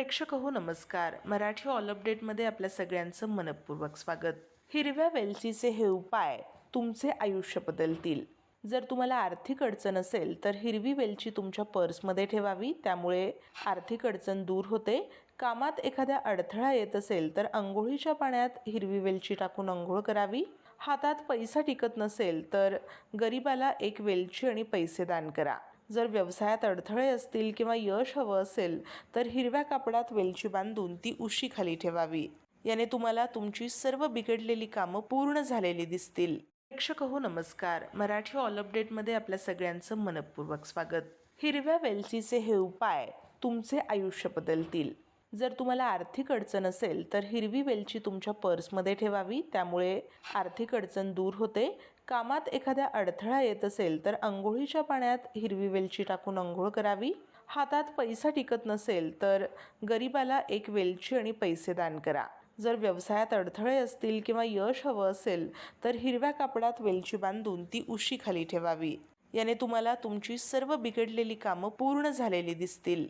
प्रेक्षक हो नमस्कार. मराठी ऑल अपडेटमध्ये आपल्या सगळ्यांचं मनपूर्वक स्वागत. हिरव्या वेलचीचे हे उपाय तुमचे आयुष्य बदलतील. जर तुम्हाला आर्थिक अडचण असेल तर हिरवी वेलची तुमच्या पर्समध्ये ठेवावी. त्यामुळे आर्थिक अडचण दूर होते. कामात एखाद्या अडथळा येत असेल तर अंघोळीच्या पाण्यात हिरवी वेलची टाकून अंघोळ करावी. हातात पैसा टिकत नसेल तर गरिबाला एक वेलची आणि पैसे दान करा. जर व्यवसायात अडथळे असतील किंवा यश हवं असेल तर हिरव्या कापडात वेलची बांधून ती उशी खाली ठेवावी. याने तुम्हाला तुमची सर्व बिघडलेली कामं पूर्ण झालेली दिसतील. प्रेक्षक हो नमस्कार. मराठी ऑल अपडेटमध्ये आपल्या सगळ्यांचं मनपूर्वक स्वागत. हिरव्या वेलचीचे हे उपाय तुमचे आयुष्य बदलतील. जर तुम्हाला आर्थिक अडचण असेल तर हिरवी वेलची तुमच्या पर्समध्ये ठेवावी. त्यामुळे आर्थिक अडचण दूर होते. कामात एखाद्या अडथळा येत असेल तर अंघोळीच्या पाण्यात हिरवी वेलची टाकून अंघोळ करावी. हातात पैसा टिकत नसेल तर गरिबाला एक वेलची आणि पैसे दान करा. जर व्यवसायात अडथळे असतील किंवा यश हवं असेल तर हिरव्या कापडात वेलची बांधून ती उशी खाली ठेवावी. याने तुम्हाला तुमची सर्व बिघडलेली कामं पूर्ण झालेली दिसतील.